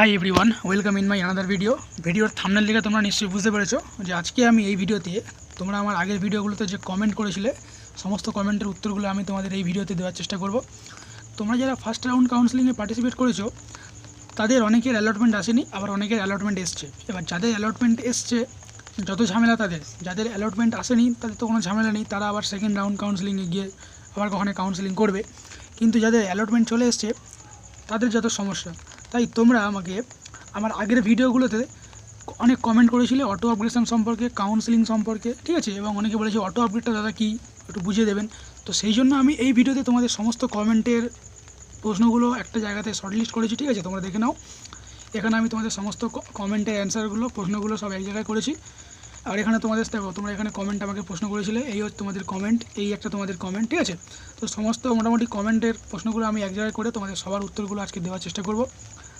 Hi everyone welcome in my another video ভিডিওর thumbnail লিখে তোমরা নিশ্চয়ই বুঝতে পেরেছ যে আজকে আমি এই ভিডিওতে তোমরা আমার আগের ভিডিওগুলোতে যে কমেন্ট করেছিলে, সমস্ত কমেন্টের উত্তরগুলো আমি তোমাদের এই ভিডিওতে দেওয়ার চেষ্টা করব। তোমরা যারা ফার্স্ট রাউন্ড কাউন্সিলিংয়ে পার্টিসিপেট করেছ, তাদের অনেকের অ্যালটমেন্ট আসেনি, আবার অনেকের অ্যালটমেন্ট এসছে। এবার যাদের অ্যালটমেন্ট এসছে, যত ঝামেলা তাদের। যাদের অ্যালটমেন্ট আসেনি, তাদের তো কোনো ঝামেলা নেই, তারা আবার সেকেন্ড রাউন্ড কাউন্সিলিংয়ে গিয়ে আবার কখনো কাউন্সিলিং করবে। কিন্তু যাদের অ্যালটমেন্ট চলে এসছে, তাদের যত সমস্যা তাই তোমরা আমাকে আমার আগের ভিডিওগুলোতে অনেক কমেন্ট করেছিলে অটো আপগ্রেশন সম্পর্কে কাউন্সিলিং সম্পর্কে, ঠিক আছে? এবং অনেকে বলেছে অটো আপগ্রেডটা দাদা কী? একটু বুঝিয়ে দেবেন। তো সেই জন্য আমি এই ভিডিওতে তোমাদের সমস্ত কমেন্টের প্রশ্নগুলো একটা জায়গাতে শর্টলিস্ট করেছি, ঠিক আছে? তোমরা দেখে নাও। এখানে আমি তোমাদের সমস্ত কমেন্টের অ্যান্সারগুলো প্রশ্নগুলো সব এক জায়গায় করেছি। আর এখানে তোমাদের দেখো, তোমরা এখানে কমেন্ট আমাকে প্রশ্ন করেছিলে, এই হচ্ছে তোমাদের কমেন্ট এই একটা তোমাদের কমেন্ট ঠিক আছে? তো সমস্ত মোটামুটি কমেন্টের প্রশ্নগুলো আমি এক জায়গায় করে তোমাদের সবার উত্তরগুলো আজকে দেওয়ার চেষ্টা করব।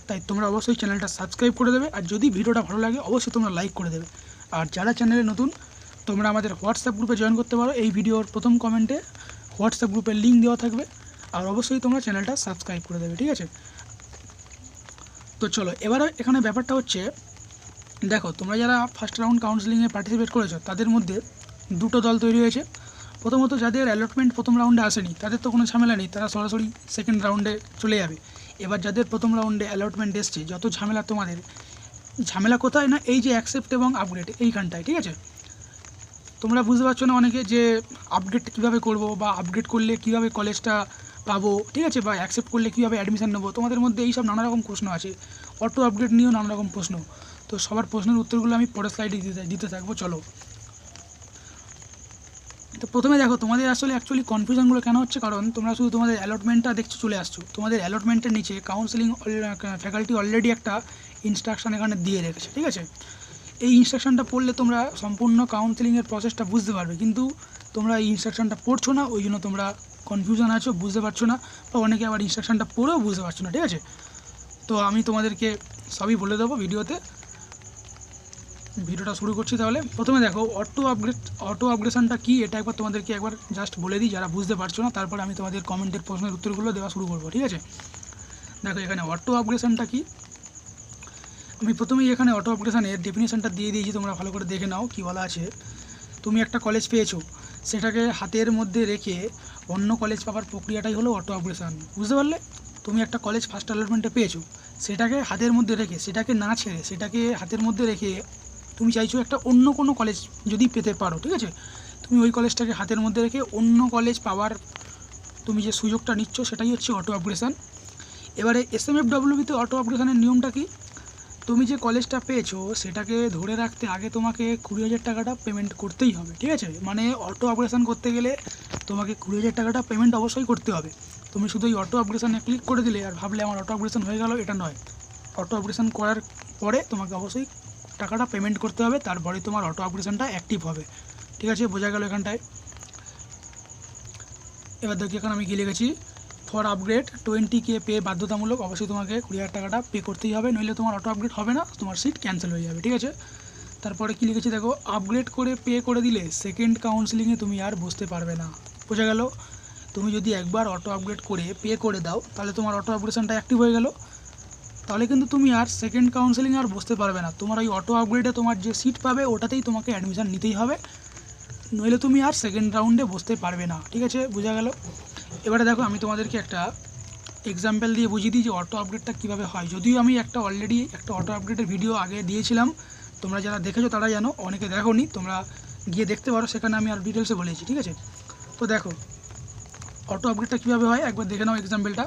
তাই তোমরা অবশ্যই চ্যানেলটা সাবস্ক্রাইব করে দেবে, আর যদি ভিডিওটা ভালো লাগে, অবশ্যই তোমরা লাইক করে দেবে। আর যারা চ্যানেলে নতুন, তোমরা আমাদের হোয়াটসঅ্যাপ গ্রুপে জয়েন করতে পারো। এই ভিডিওর প্রথম কমেন্টে হোয়াটসঅ্যাপ গ্রুপের লিঙ্ক দেওয়া থাকবে, আর অবশ্যই তোমরা চ্যানেলটা সাবস্ক্রাইব করে দেবে, ঠিক আছে? তো চলো, এবারে এখানে ব্যাপারটা হচ্ছে, দেখো, তোমরা যারা ফার্স্ট রাউন্ড কাউন্সিলিংয়ে পার্টিসিপেট করেছ, তাদের মধ্যে দুটো দল তৈরি হয়েছে। প্রথমত, যাদের অ্যালটমেন্ট প্রথম রাউন্ডে আসেনি, তাদের তো কোনো ঝামেলা নেই, তারা সরাসরি সেকেন্ড রাউন্ডে চলে যাবে। এবার যাদের প্রথম রাউন্ডে অ্যালটমেন্ট এসছে, যত ঝামেলা তোমাদের, ঝামেলা কোথায় না এই যে অ্যাকসেপ্ট এবং আপগ্রেড এইখানটায় ঠিক আছে? তোমরা বুঝতে পারছ না অনেকে যে আপডেট কীভাবে করব বা আপডেট করলে কীভাবে কলেজটা পাবো, ঠিক আছে? বা অ্যাকসেপ্ট করলে কীভাবে অ্যাডমিশান নেব? তোমাদের মধ্যে এইসব নানা রকম প্রশ্ন আছে। অটো আপডেট নিয়েও নানা রকম প্রশ্ন। তো সবার প্রশ্নের উত্তরগুলো আমি পরের স্লাইডে দিতে দিতে থাকব, চলো। তো প্রথমে দেখো, তোমাদের আসলে অ্যাকচুয়ালি কনফিউশনগুলো কেন হচ্ছে? কারণ তোমরা শুধু তোমাদের অ্যালটমেন্টটা দেখছ, চলে আসছো। তোমাদের অ্যালটমেন্টের নিচে কাউন্সিলিং ফ্যাকাল্টি অলরেডি একটা ইনস্ট্রাকশন এখানে দিয়ে রেখেছে, ঠিক আছে? এই ইনস্ট্রাকশনটা পড়লে তোমরা সম্পূর্ণ কাউন্সিলিংয়ের প্রসেসটা বুঝতে পারবে। কিন্তু তোমরা এই ইনস্ট্রাকশনটা পড়ছো না, ওই জন্য তোমরা কনফিউশন আছো, বুঝতে পারছ না, বা অনেকে আবার ইনস্ট্রাকশনটা পড়েও বুঝতে পারছ না, ঠিক আছে? তো আমি তোমাদেরকে সবই বলে দেবো ভিডিওতে। ভিডিওটা শুরু করছি তাহলে। প্রথমে দেখো অটো আপগ্রেড অটো আপগ্রেশনটা কী? এটা একবার তোমাদেরকে একবার জাস্ট বলে দিই, যারা বুঝতে পারছ না, তারপরে আমি তোমাদের কমেন্টের প্রশ্নের উত্তরগুলো দেওয়া শুরু করব, ঠিক আছে? দেখো, এখানে অটো আপগ্রেশনটা কী? আমি প্রথমেই এখানে অটো আপগ্রেশনের ডেফিনেশনটা দিয়ে দিয়েছি, তোমরা ভালো করে দেখে নাও কী বলা আছে। তুমি একটা কলেজ পেয়েছ, সেটাকে হাতের মধ্যে রেখে অন্য কলেজ পাওয়ার প্রক্রিয়াটাই হলো অটো আপগ্রেশন বুঝতে পারলে? তুমি একটা কলেজ ফার্স্ট অ্যালটমেন্টে পেয়েছ, সেটাকে হাতের মধ্যে রেখে, সেটাকে না ছেড়ে, সেটাকে হাতের মধ্যে রেখে তুমি চাইছো একটা অন্য কোনো কলেজ যদি পেতে পারো, ঠিক আছে? তুমি ওই কলেজটাকে হাতের মধ্যে রেখে অন্য কলেজ পাওয়ার তুমি যে সুযোগটা নিচ্ছ, সেটাই হচ্ছে অটো আপগ্রেশন এবারে এস এম এফ ডব্লিউবিতে অটো আপগ্রেশনের নিয়মটা কি? তুমি যে কলেজটা পেয়েছ, সেটাকে ধরে রাখতে আগে তোমাকে কুড়ি হাজার টাকাটা পেমেন্ট করতেই হবে, ঠিক আছে? মানে অটো আপগ্রেশন করতে গেলে তোমাকে কুড়ি হাজার টাকাটা পেমেন্ট অবশ্যই করতে হবে। তুমি শুধু এই অটো আপগ্রেশনে ক্লিক করে দিলে আর ভাবলে আমার অটো আপগ্রেশন হয়ে গেল, এটা নয়। অটো আপগ্রেশন করার পরে তোমাকে অবশ্যই টাকাটা পেমেন্ট করতে হবে, তারপরে তোমার অটো অপারেশনটা অ্যাক্টিভ হবে। ঠিক আছে? বোঝা গেল এখানটায়? এবার দেখি এখন আমি কি লিখেছি। For upgrade twenty K pay বাধ্যতামূলক, অবশ্যই তোমাকে কুড়ি হাজার টাকাটা পে করতেই হবে, নইলে তোমার অটো আপগ্রেড হবে না, তোমার সিট ক্যান্সেল হয়ে যাবে, ঠিক আছে? তারপরে কী লিখেছি দেখো আপগ্রেড করে পে করে দিলে সেকেন্ড কাউন্সিলিংয়ে তুমি আর বসতে পারবে না। বোঝা গেল? তুমি যদি একবার অটো আপগ্রেড করে পে করে দাও, তাহলে তোমার অটো অপারেশনটা অ্যাক্টিভ হয়ে গেল। তাহলে কিন্তু তুমি আর সেকেন্ড কাউন্সেলিং আর বসতে পারবে না। তোমার ওই অটো আপগ্রেডে তোমার যে সিট পাবে, ওটাতেই তোমাকে অ্যাডমিশান নিতেই হবে। নইলে তুমি আর সেকেন্ড রাউন্ডে বসতে পারবে না, ঠিক আছে? বোঝা গেল? এবারে দেখো, আমি তোমাদেরকে একটা এক্সাম্পল দিয়ে বুঝিয়ে দিই যে অটো আপগ্রেডটা কীভাবে হয়। যদিও আমি একটা অলরেডি একটা অটো আপগ্রেডের ভিডিও আগে দিয়েছিলাম। তোমরা যারা দেখেছ তারা জানো, অনেকে দেখো নি তোমরা গিয়ে দেখতে পারো, সেখানে আমি আর ডিটেলসে বলেছি, ঠিক আছে? তো দেখো অটো আপগ্রেডটা কীভাবে হয়? একবার দেখে নাও এক্সাম্পলটা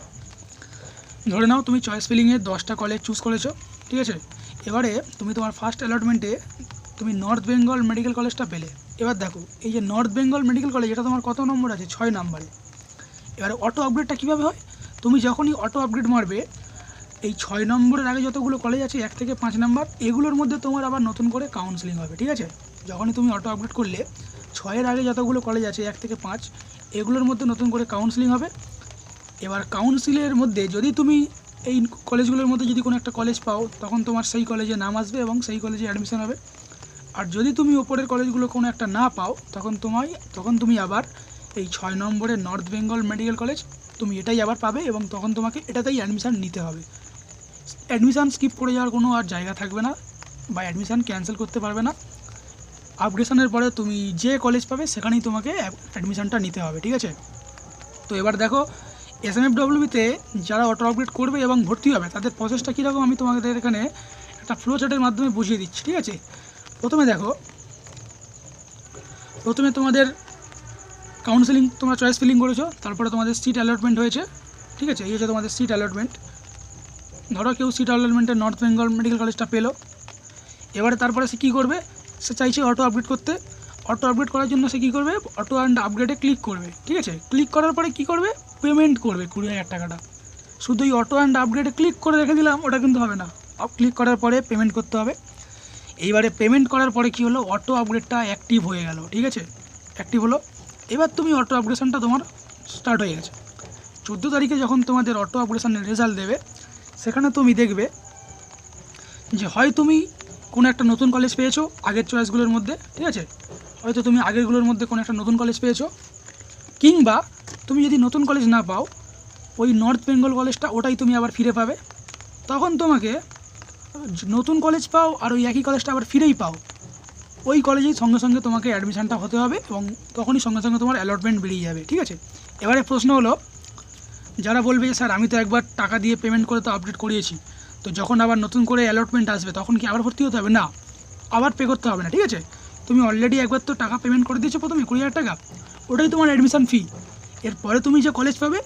ধরে নাও তুমি চয়েস ফিলিংয়ে দশটা কলেজ চুজ করেছ, ঠিক আছে? এবারে তুমি তোমার ফার্স্ট অ্যালটমেন্টে তুমি নর্থ বেঙ্গল মেডিকেল কলেজটা পেলে। এবার দেখো, এই যে নর্থ বেঙ্গল মেডিকেল কলেজ এটা তোমার কত নম্বর আছে? ছয় নম্বরে। এবারে অটো আপগ্রেডটা কীভাবে হয়? তুমি যখনই অটো আপগ্রেড মারবে, এই ছয় নম্বরের আগে যতগুলো কলেজ আছে, এক থেকে পাঁচ নম্বর, এগুলোর মধ্যে তোমার আবার নতুন করে কাউন্সিলিং হবে, ঠিক আছে? যখনই তুমি অটো আপগ্রেড করলে, ছয়ের আগে যতগুলো কলেজ আছে, এক থেকে পাঁচ, এগুলোর মধ্যে নতুন করে কাউন্সিলিং হবে। এবার কাউন্সিলের মধ্যে যদি তুমি এই কলেজগুলোর মধ্যে যদি কোনো একটা কলেজ পাও, তখন তোমার সেই কলেজে নাম আসবে এবং সেই কলেজে অ্যাডমিশন হবে। আর যদি তুমি ওপরের কলেজগুলো কোনো একটা না পাও, তখন তোমায়, তখন তুমি আবার এই ছয় নম্বরের নর্থ বেঙ্গল মেডিকেল কলেজ তুমি এটাই আবার পাবে এবং তখন তোমাকে এটাতেই অ্যাডমিশান নিতে হবে। অ্যাডমিশান স্কিপ করে যাওয়ার কোনো আর জায়গা থাকবে না বা অ্যাডমিশান ক্যান্সেল করতে পারবে না। আপগ্রেশনের পরে তুমি যে কলেজ পাবে, সেখানেই তোমাকে অ্যাডমিশানটা নিতে হবে, ঠিক আছে? তো এবার দেখো এস এম এফ ডব্লিউবিতে যারা অটো আপগ্রেড করবে এবং ভর্তি হবে, তাদের প্রসেসটা কীরকম আমি তোমাদের এখানে একটা ফ্লো চার্টের মাধ্যমে বুঝিয়ে দিচ্ছি, ঠিক আছে? প্রথমে দেখো, প্রথমে তোমাদের কাউন্সেলিং তোমরা চয়েস ফিলিং করেছ, তারপরে তোমাদের সিট অ্যালটমেন্ট হয়েছে, ঠিক আছে? এই হচ্ছে তোমাদের সিট অ্যালটমেন্ট ধরো কেউ সিট অ্যালটমেন্টে নর্থ বেঙ্গল মেডিকেল কলেজটা পেল, এবারে তারপরে সে কী করবে? সে চাইছে অটো আপগ্রেড করতে। অটো আপগ্রেড করার জন্য সে কী করবে? অটো অ্যান্ড আপগ্রেডে ক্লিক করবে, ঠিক আছে? ক্লিক করার পরে কী করবে? পেমেন্ট করবে কুড়ি হাজার টাকাটা। শুধু এই অটো অ্যান্ড আপগ্রেডে ক্লিক করে রেখে দিলাম, ওটা কিন্তু হবে না। ক্লিক করার পরে পেমেন্ট করতে হবে। এইবারে পেমেন্ট করার পরে কী হলো? অটো আপগ্রেডটা অ্যাক্টিভ হয়ে গেল, ঠিক আছে? অ্যাক্টিভ হলো। এবার তুমি অটো আপগ্রেশনটা তোমার স্টার্ট হয়ে গেছে। চোদ্দ তারিখে যখন তোমাদের অটো আপগ্রেশনের রেজাল্ট দেবে, সেখানে তুমি দেখবে যে হয় তুমি কোনো একটা নতুন কলেজ পেয়েছ আগের চয়েসগুলোর মধ্যে, ঠিক আছে? হয়তো তুমি আগেরগুলোর মধ্যে কোনো একটা নতুন কলেজ পেয়েছ কিংবা তুমি যদি নতুন কলেজ না পাও, ওই নর্থ বেঙ্গল কলেজটা ওটাই তুমি আবার ফিরে পাবে। তখন তোমাকে নতুন কলেজ পাও আর ওই একই কলেজটা আবার ফিরেই পাও। ওই কলেজেই সঙ্গে সঙ্গে তোমাকে অ্যাডমিশানটা হতে হবে এবং তখনই সঙ্গে সঙ্গে তোমার অ্যালটমেন্ট বেরিয়ে যাবে, ঠিক আছে? এবারে প্রশ্ন হলো, যারা বলবে যে, স্যার, আমি তো একবার টাকা দিয়ে পেমেন্ট করে তো আপডেট করিয়েছি, তো যখন আবার নতুন করে অ্যালটমেন্ট আসবে, তখন কি আবার ভর্তি হতে হবে? না, আবার পে করতে হবে না, ঠিক আছে? তুমি অলরেডি একবার তো টাকা পেমেন্ট করে দিয়েছ প্রথমে, কুড়ি হাজার টাকা। ওটাই তোমার অ্যাডমিশন ফি এরপরে তুমি যে কলেজ পাবে,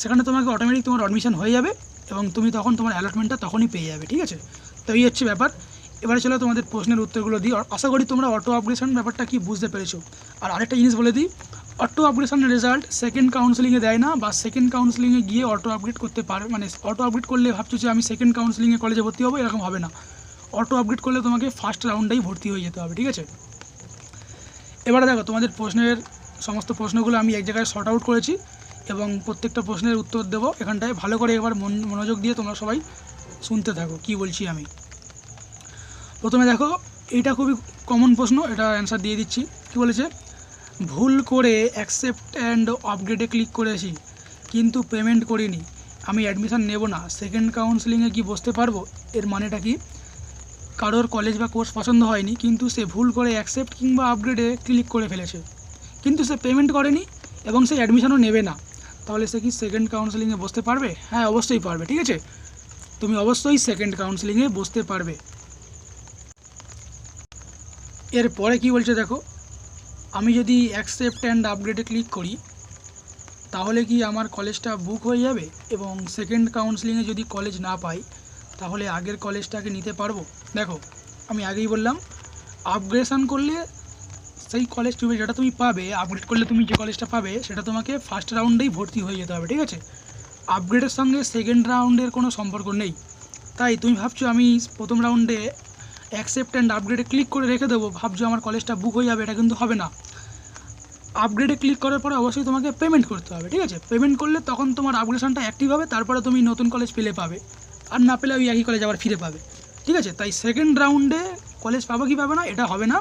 সেখানে তোমাকে অটোমেটিক তোমার অ্যাডমিশান হয়ে যাবে এবং তুমি তখন তোমার অ্যালটমেন্টটা তখনই পেয়ে যাবে, ঠিক আছে? তো এই হচ্ছে ব্যাপার। এবারে চলো তোমাদের প্রশ্নের উত্তরগুলো দিই। আশা করি তোমরা অটো আপগ্রেশন ব্যাপারটা কি বুঝতে পেরেছ। আর আরেকটা জিনিস বলে দিই অটো আপগ্রেশনের রেজাল্ট সেকেন্ড কাউন্সিলিংয়ে দেয় না বা সেকেন্ড কাউন্সিলিংয়ে গিয়ে অটো আপগ্রেড করতে পারে মানে অটো আপগ্রেড করলে ভাবছ যে আমি সেকেন্ড কাউন্সিলিংয়ে কলেজে ভর্তি হব? এরকম হবে না। অটো আপগ্রেড করলে তোমাকে ফার্স্ট রাউন্ডেই ভর্তি হয়ে যেতে হবে, ঠিক আছে? এবারে দেখো তোমাদের প্রশ্নের সমস্ত প্রশ্নগুলো আমি এক জায়গায় শর্ট আউট করেছি এবং প্রত্যেকটা প্রশ্নের উত্তর দেবো। এখানটায় ভালো করে এবার মন, মনোযোগ দিয়ে তোমরা সবাই শুনতে থাকো, কি বলছি আমি। প্রথমে দেখো, এইটা খুবই কমন প্রশ্ন, এটা অ্যান্সার দিয়ে দিচ্ছি। কি বলেছে? ভুল করে অ্যাকসেপ্ট অ্যান্ড আপগ্রেডে ক্লিক করেছি, কিন্তু পেমেন্ট করিনি। আমি অ্যাডমিশান নেব না। সেকেন্ড কাউন্সিলিংয়ে কি বসতে পারব? এর মানেটা কি? কারোর কলেজ বা কোর্স পছন্দ হয়নি, কিন্তু সে ভুল করে অ্যাকসেপ্ট কিংবা আপগ্রেডে ক্লিক করে ফেলেছে। কিন্তু সে পেমেন্ট করেনি এবং সে অ্যাডমিশনও নেবে না। তাহলে সে কি সেকেন্ড কাউন্সেলিংয়ে বসতে পারবে? হ্যাঁ অবশ্যই পারবে, ঠিক আছে? তুমি অবশ্যই সেকেন্ড কাউন্সেলিংয়ে বসতে পারবে। এরপরে কি বলছে দেখো, আমি যদি অ্যাকসেপ্ট অ্যান্ড আপগ্রেডে ক্লিক করি, তাহলে কি আমার কলেজটা বুক হয়ে যাবে? এবং সেকেন্ড কাউন্সেলিংয়ে যদি কলেজ না পাই, তাহলে আগের কলেজটাকে নিতে পারব? দেখো, আমি আগেই বললাম আপগ্রেশন করলে সেই কলেজ তুমি যেটা তুমি পাবে আপগ্রেড করলে তুমি যে কলেজটা পাবে, সেটা তোমাকে ফার্স্ট রাউন্ডেই ভর্তি হয়ে যেতে হবে, ঠিক আছে? আপগ্রেডের সঙ্গে সেকেন্ড রাউন্ডের কোনো সম্পর্ক নেই। তাই তুমি ভাবছ আমি প্রথম রাউন্ডে অ্যাকসেপ্ট অ্যান্ড আপগ্রেডে ক্লিক করে রেখে দেবো, ভাবছ আমার কলেজটা বুক হয়ে যাবে, এটা কিন্তু হবে না। আপগ্রেডে ক্লিক করার পরে অবশ্যই তোমাকে পেমেন্ট করতে হবে, ঠিক আছে? পেমেন্ট করলে তখন তোমার আপগ্রেশনটা অ্যাক্টিভ হবে, তারপরে তুমি নতুন কলেজ পেলে পাবে। আর না পেলে ওই একই কলেজ আবার ফিরে পাবে, ঠিক আছে? তাই সেকেন্ড রাউন্ডে কলেজ পাবো কি পাবে না, এটা হবে না।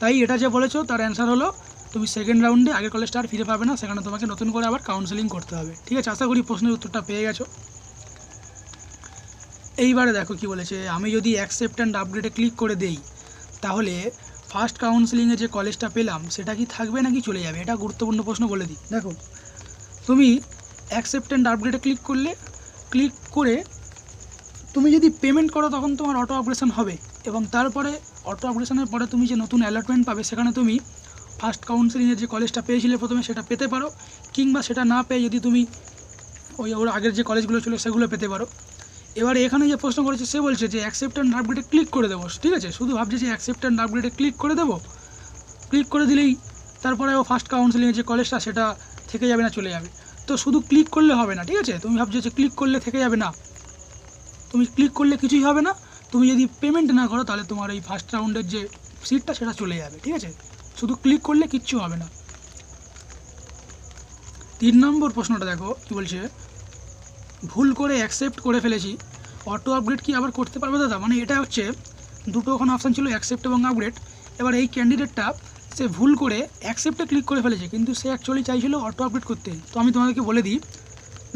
তাই এটা যে বলেছ, তার অ্যান্সার হলো, তুমি সেকেন্ড রাউন্ডে আগের কলেজটা আর ফিরে পাবে না, সেখানে তোমাকে নতুন করে আবার কাউন্সেলিং করতে হবে। ঠিক আছে? আশা করি প্রশ্নের উত্তরটা পেয়ে গেছো। এইবারে দেখো কি বলেছে, আমি যদি অ্যাকসেপ্ট অ্যান্ড আপডেটে ক্লিক করে দেই, তাহলে ফার্স্ট কাউন্সেলিংয়ে যে কলেজটা পেলাম, সেটা কি থাকবে নাকি চলে যাবে? এটা গুরুত্বপূর্ণ প্রশ্ন বলে দিই। দেখো, তুমি অ্যাকসেপ্ট অ্যান্ড আপগ্রেডে ক্লিক করলে ক্লিক করে তুমি যদি পেমেন্ট করো, তখন তোমার অটো অপারেশন হবে এবং তারপরে অটো অপারেশনের পরে তুমি যে নতুন অ্যালটমেন্ট পাবে, সেখানে তুমি ফার্স্ট কাউন্সিলিংয়ের যে কলেজটা পেয়েছিলে প্রথমে, সেটা পেতে পারো। কিংবা সেটা না পেয়ে যদি তুমি ওই ওর আগের যে কলেজগুলো ছিল, সেগুলো পেতে পারো। এবার এখানে যে প্রশ্ন করেছে, সে বলছে যে অ্যাকসেপ্ট অ্যান্ড আপগ্রেডে ক্লিক করে দেবো। ঠিক আছে? শুধু ভাবছে যে অ্যাকসেপ্ট অ্যান্ড আপগ্রেডে ক্লিক করে দেবো? ক্লিক করে দিলেই তারপরে ও ফার্স্ট কাউন্সিলিংয়ের যে কলেজটা সেটা থেকে যাবে না, চলে যাবে। তো শুধু ক্লিক করলে হবে না, ঠিক আছে? তুমি ভাবছ যে ক্লিক করলে থেকে যাবে না। তুমি ক্লিক করলে কিছুই হবে না। তুমি যদি পেমেন্ট না করো, তাহলে তোমার এই ফার্স্ট রাউন্ডের যে সিটটা সেটা চলে যাবে, ঠিক আছে? শুধু ক্লিক করলে কিচ্ছু হবে না। তিন নম্বর প্রশ্নটা দেখো, কি বলছে? ভুল করে অ্যাকসেপ্ট করে ফেলেছি। অটো আপগ্রেড কি আবার করতে পারবে দাদা? মানে এটা হচ্ছে, দুটো ওখানে অপশান ছিল অ্যাকসেপ্ট এবং আপগ্রেড এবার এই ক্যান্ডিডেটটা সে ভুল করে অ্যাকসেপ্টে ক্লিক করে ফেলেছে, কিন্তু সে অ্যাকচুয়ালি চাইছিল অটো আপগ্রেড করতে। তো আমি তোমাদেরকে বলে দিই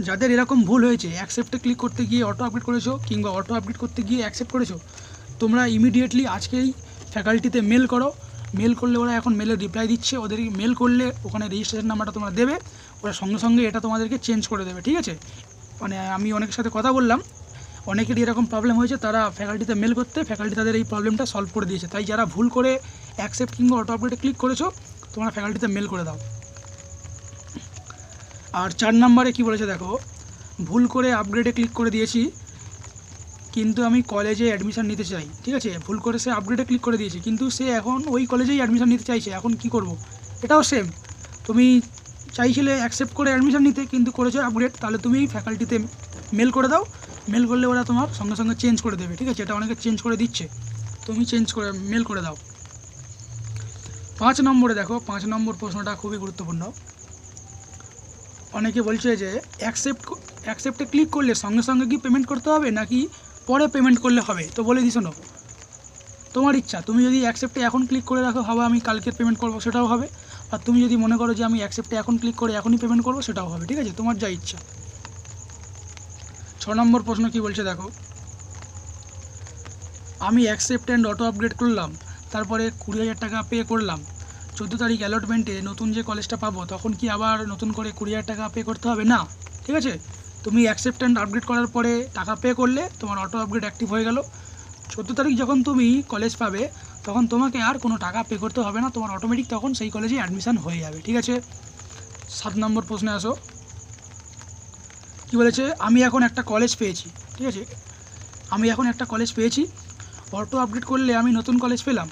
যাদের এরকম ভুল হয়েছে অ্যাকসেপ্টে ক্লিক করতে গিয়ে অটো আপডেট করেছ কিংবা অটো আপডেট করতে গিয়ে অ্যাকসেপ্ট করেছ, তোমরা ইমিডিয়েটলি আজকেই ফ্যাকাল্টিতে মেল করো। মেল করলে ওরা এখন মেলের রিপ্লাই দিচ্ছে। ওদের মেল করলে ওখানে রেজিস্ট্রেশন নাম্বারটা তোমরা দেবে। ওরা সঙ্গে সঙ্গে এটা তোমাদেরকে চেঞ্জ করে দেবে, ঠিক আছে? মানে আমি অনেকের সাথে কথা বললাম। অনেকেরই এরকম প্রবলেম হয়েছে, তারা ফ্যাকাল্টিতে মেল করতে ফ্যাকাল্টি তাদের এই প্রবলেমটা সলভ করে দিয়েছে। তাই যারা ভুল করে অ্যাকসেপ্ট কিংবা অটো আপডেটে ক্লিক করেছ, তোমরা ফ্যাকাল্টিতে মেল করে দাও। আর চার নম্বরে কি বলেছে দেখো, ভুল করে আপগ্রেডে ক্লিক করে দিয়েছি, কিন্তু আমি কলেজে অ্যাডমিশান নিতে চাই, ঠিক আছে? ভুল করে সে আপগ্রেডে ক্লিক করে দিয়েছে, কিন্তু সে এখন ওই কলেজেই অ্যাডমিশান নিতে চাইছে, এখন কি করব? এটাও সেম তুমি চাইছিলে অ্যাকসেপ্ট করে অ্যাডমিশান নিতে, কিন্তু করেছ আপগ্রেড তাহলে তুমি ফ্যাকাল্টিতে মেল করে দাও মেল করলে ওরা তোমার সঙ্গে সঙ্গে চেঞ্জ করে দেবে, ঠিক আছে? এটা অনেকে চেঞ্জ করে দিচ্ছে, তুমি চেঞ্জ করে মেল করে দাও। পাঁচ নম্বরে দেখো, পাঁচ নম্বর প্রশ্নটা খুবই গুরুত্বপূর্ণ। অনেকে বলছে যে অ্যাকসেপ্ট অ্যাকসেপ্টে ক্লিক করলে সঙ্গে সঙ্গে কি পেমেন্ট করতে হবে নাকি পরে পেমেন্ট করলে হবে? তো বলে দিস শোনো তোমার ইচ্ছা। তুমি যদি অ্যাকসেপ্টে এখন ক্লিক করে রাখো, ভাবা আমি কালকে পেমেন্ট করব সেটাও হবে। আর তুমি যদি মনে করো যে আমি অ্যাকসেপ্টে এখন ক্লিক করে এখনই পেমেন্ট করব, সেটাও হবে। ঠিক আছে? তোমার যা ইচ্ছা। ছ নম্বর প্রশ্ন কি বলছে দেখো? আমি অ্যাকসেপ্ট অ্যান্ড অটো আপগ্রেড করলাম, তারপরে কুড়ি হাজার টাকা পে করলাম। চোদ্দ তারিখ অ্যালটমেন্টে নতুন যে কলেজটা পাবো, তখন কি আবার নতুন করে কুড়ি হাজার টাকা পে করতে হবে? না, ঠিক আছে? তুমি অ্যাকসেপ্ট অ্যান্ড আপগ্রেড করার পরে টাকা পে করলে তোমার অটো আপগ্রেড অ্যাক্টিভ হয়ে গেল। চোদ্দ তারিখ যখন তুমি কলেজ পাবে, তখন তোমাকে আর কোনো টাকা পে করতে হবে না, তোমার অটোমেটিক তখন সেই কলেজে অ্যাডমিশন হয়ে যাবে, ঠিক আছে? সাত নম্বর প্রশ্নে আসো। কী বলেছে? আমি এখন একটা কলেজ পেয়েছি, ঠিক আছে? আমি এখন একটা কলেজ পেয়েছি। অটো আপডেট করলে আমি নতুন কলেজ পেলাম,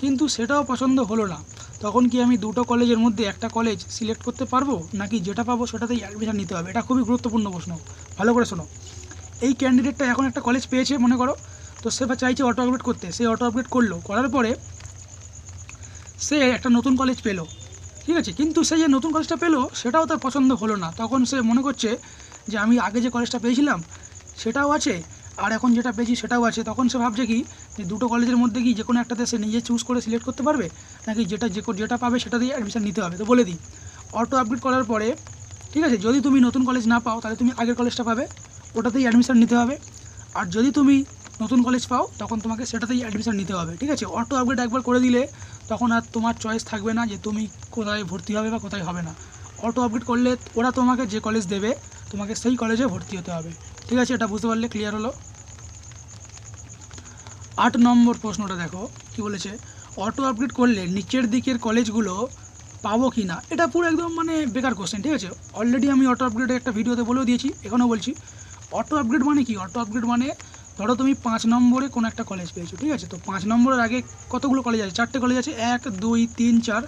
কিন্তু সেটাও পছন্দ হলো না। তখন কি আমি দুটো কলেজের মধ্যে একটা কলেজ সিলেক্ট করতে পারব? নাকি যেটা পাবো সেটাতেই অ্যাডমিশন নিতে হবে? এটা খুবই গুরুত্বপূর্ণ প্রশ্ন। ভালো করে শোনো। এই ক্যান্ডিডেটটা এখন একটা কলেজ পেয়েছে, মনে করো। তো সে চাইছে অটো আপডেট করতে। সে অটো আপডেট করল। করার পরে সে একটা নতুন কলেজ পেল। ঠিক আছে? কিন্তু সে যে নতুন কলেজটা পেল, সেটাও তার পছন্দ হলো না। তখন সে মনে করছে যে, আমি আগে যে কলেজটা পেয়েছিলাম, সেটাও আছে। আর এখন যেটা পেয়েছি সেটাও আছে। তখন সে ভাবছে কি, যে দুটো কলেজের মধ্যে কি যে কোনো একটাতে সে নিজে চুজ করে সিলেক্ট করতে পারবে? নাকি যেটা যে যেটা পাবে সেটা দিয়ে অ্যাডমিশন নিতে হবে? তো বলে দিই অটো আপডেট করার পরে, ঠিক আছে, যদি তুমি নতুন কলেজ না পাও, তাহলে তুমি আগের কলেজটা পাবে, ওটাতেই অ্যাডমিশান নিতে হবে। আর যদি তুমি নতুন কলেজ পাও, তখন তোমাকে সেটাতেই অ্যাডমিশান নিতে হবে, ঠিক আছে? অটো আপডেট একবার করে দিলে, তখন আর তোমার চয়েস থাকবে না যে তুমি কোথায় ভর্তি হবে বা কোথায় হবে না। অটো আপডেট করলে ওরা তোমাকে যে কলেজ দেবে, তোমাকে সেই কলেজে ভর্তি হতে হবে। ঠিক আছে? এটা বুঝতে পারলে ক্লিয়ার হলো? আট নম্বর প্রশ্নটা দেখো, কি বলেছে? অটো আপডেট করলে নিচের দিকের কলেজগুলো পাবো কি না এটা পুরো একদম মানে বেকার কোশ্চেন ঠিক আছে? অলরেডি আমি অটো আপগ্রেডের একটা ভিডিওতে বলেও দিয়েছি এখনও বলছি। অটো আপগ্রেড মানে কি? অটো আপগ্রেড মানে ধরো তুমি পাঁচ নম্বরে কোনো একটা কলেজ পেয়েছ, ঠিক আছে? তো পাঁচ নম্বরের আগে কতগুলো কলেজ আছে? চারটে কলেজ আছে, এক, দুই, তিন, চার।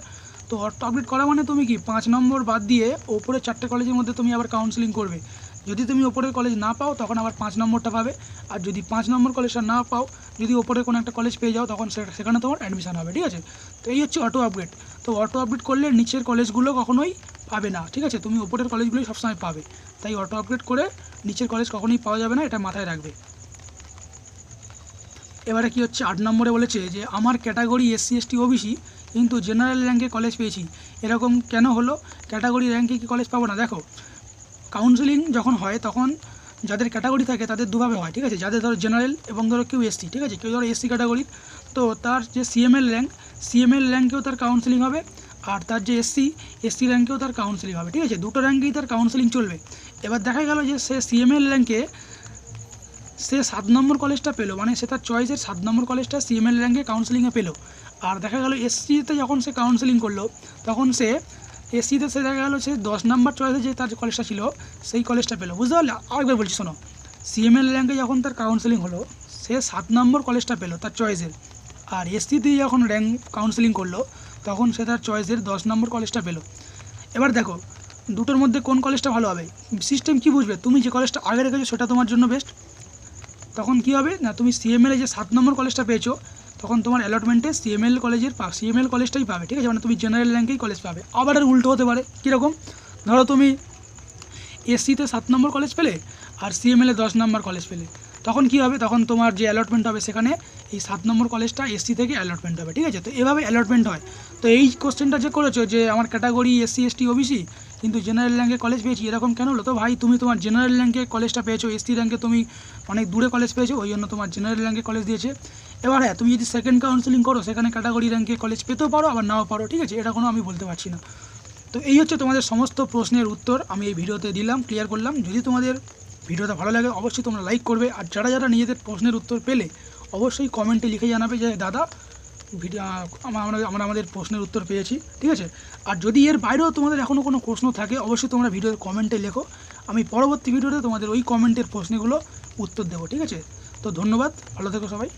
তো অটো আপডেট করা মানে তুমি কি? পাঁচ নম্বর বাদ দিয়ে ওপরে চারটে কলেজের মধ্যে তুমি আবার কাউন্সিলিং করবে। যদি তুমি ওপরের কলেজ না পাও, তখন আবার পাঁচ নম্বরটা পাবে। আর যদি পাঁচ নম্বর কলেজটা না পাও, যদি ওপরে কোনো একটা কলেজ পেয়ে যাও, তখন সেখানে তোমার অ্যাডমিশান হবে, ঠিক আছে? তো এই হচ্ছে অটো আপগ্রেড তো অটো আপগ্রেড করলে নিচের কলেজগুলো কখনোই পাবে না, ঠিক আছে? তুমি ওপরের কলেজগুলোই সবসময় পাবে। তাই অটো আপগ্রেড করে নিচের কলেজ কখনোই পাওয়া যাবে না, এটা মাথায় রাখবে। এবারে কি হচ্ছে? আট নম্বরে বলেছে যে, আমার ক্যাটাগরি এসসি, এসটি, ওবিসি, কিন্তু জেনারেল র্যাঙ্কে কলেজ পেয়েছি। এরকম কেন হলো? ক্যাটাগরি র্যাঙ্কে কি কলেজ পাবো না? দেখো কাউন্সিলিং যখন হয়, তখন যাদের ক্যাটাগরি থাকে তাদের দুভাবে হয়, ঠিক আছে? যাদের ধরো জেনারেল এবং ধরো কেউ এসসি ঠিক আছে? কেউ ধরো এসসি ক্যাটাগরি তো তার যে সিএমএল র্যাঙ্ক সিএমএল র্যাঙ্কেও তার কাউন্সিলিং হবে আর তার যে এসসি এসসি র্যাঙ্কেও তার কাউন্সিলিং হবে, ঠিক আছে? দুটো র্যাঙ্কেই তার কাউন্সিলিং চলবে। এবার দেখা গেল যে সে সিএমএল র্যাঙ্কে সে সাত নম্বর কলেজটা পেল মানে সে তার চয়েসের সাত নম্বর কলেজটা সিএমএল র্যাঙ্কে কাউন্সিলিংয়ে পেল। আর দেখা গেল এসসিতে যখন সে কাউন্সিলিং করল, তখন সে এসসিতে সে দেখা গেলো, সে দশ নম্বর চয়েসে যে তার কলেজটা ছিল, সেই কলেজটা পেল। বুঝতে পারলে? আরেকবার বলছি, শোনো। সিএমএল র্যাঙ্কে যখন তার কাউন্সেলিং হলো, সে সাত নম্বর কলেজটা পেল তার চয়েসের আর এসসিতে যখন র্যাঙ্ক কাউন্সেলিং করল, তখন সে তার চয়েসের দশ নম্বর কলেজটা পেল। এবার দেখো, দুটোর মধ্যে কোন কলেজটা ভালো হবে? সিস্টেম কি বুঝবে? তুমি যে কলেজটা আগে রেখেছো, সেটা তোমার জন্য বেস্ট তখন কি হবে? না, তুমি সিএমএল যে সাত নম্বর কলেজটা পেয়েছ তখন তোমার অ্যালটমেন্টে সিএমএল কলেজের সিএমএল কলেজটাই পাবে, ঠিক আছে? মানে তুমি জেনারেল র্যাঙ্কেই কলেজ পাবে। আবার আর উল্টো হতে পারে, কীরকম? ধরো তুমি এসসিতে সাত নম্বর কলেজ পেলে, আর সিএমএলে দশ নম্বর কলেজ পেলে। তখন কি হবে? তখন তোমার যে অ্যালটমেন্ট হবে সেখানে এই সাত নম্বর কলেজটা এসসি থেকে অ্যালটমেন্ট হবে, ঠিক আছে? তো এভাবে অ্যালটমেন্ট হয়। তো এই কোশ্চেনটা যে করেছ যে আমার ক্যাটাগরি এসসি এসটি ওবিসি কিন্তু জেনারেল র্যাঙ্কে কলেজ পেয়েছি, এরকম কেন হলো? তো ভাই, তুমি তোমার জেনারেল র্যাঙ্কে কলেজটা পেয়েছ এসটি র্যাঙ্কে তুমি অনেক দূরে কলেজ পেয়েছ, ওই জন্য তোমার জেনারেল র্যাঙ্কে কলেজ দিয়েছে। এবার হ্যাঁ তুমি যদি সেকেন্ড কাউন্সিলিং করো, সেখানে ক্যাটাগরি র্যাঙ্কে কলেজ পেতেও পারো, আবার নাও পারো, ঠিক আছে? এটা কোনো আমি বলতে পারছি না। তো এই হচ্ছে তোমাদের সমস্ত প্রশ্নের উত্তর আমি এই ভিডিওতে দিলাম ক্লিয়ার করলাম। যদি তোমাদের ভিডিওটা ভালো লাগে, অবশ্যই তোমরা লাইক করবে। আর যারা যারা নিজেদের প্রশ্নের উত্তর পেলে, অবশ্যই কমেন্টে লিখে জানাবে যে, দাদা, ভিডিও আমরা আমরা আমাদের প্রশ্নের উত্তর পেয়েছি। ঠিক আছে? আর যদি এর বাইরেও তোমাদের এখনও কোনো প্রশ্ন থাকে, অবশ্যই তোমরা ভিডিওর কমেন্টে লেখো। আমি পরবর্তী ভিডিওতে তোমাদের ওই কমেন্টের প্রশ্নগুলো উত্তর দেবো, ঠিক আছে? তো ধন্যবাদ, ভালো থেকো সবাই।